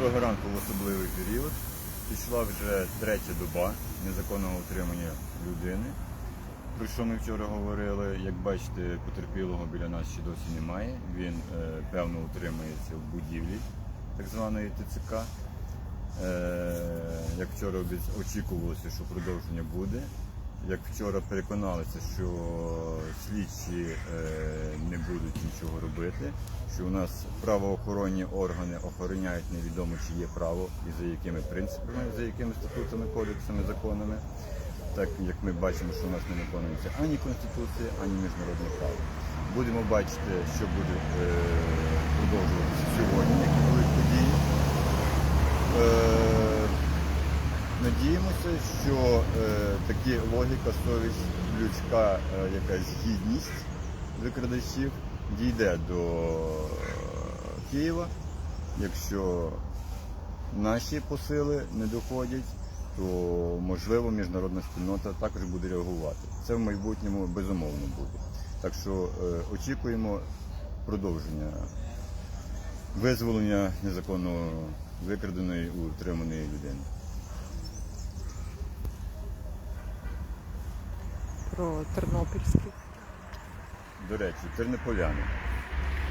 Доброго ранку в особливий період. Пішла вже третя доба незаконного утримання людини. Про що ми вчора говорили, як бачите, потерпілого біля нас ще досі немає. Він е, певно утримується в будівлі так званої ТЦК. Е, як вчора очікувалося, що продовження буде. Як вчора переконалися, що слідчі е, не будуть нічого робити, що у нас правоохоронні органи охороняють невідомо чи є право і за якими принципами, за якими статутами, кодексами, законами. Так як ми бачимо, що у нас не виконується ані Конституція, ані міжнародне право. Будемо бачити, що буде е, продовжуватися сьогодні, які будуть події. Е, Надіємося, що е, таки логіка, совість, людська е, якась гідність викрадачів дійде до е, Києва. Якщо наші посили не доходять, то можливо міжнародна спільнота також буде реагувати. Це в майбутньому безумовно буде. Так що е, очікуємо продовження визволення незаконно викраденої утриманої людини. Про тернопільських. До речі, тернополяни.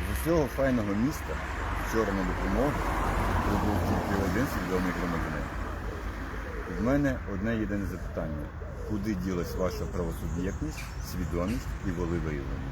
З усього файного міста вчора на допомогу прибув тільки один свідомий громадянин. В мене одне єдине запитання. Куди ділась ваша правосуб'єктність, свідомість і волевиявлення?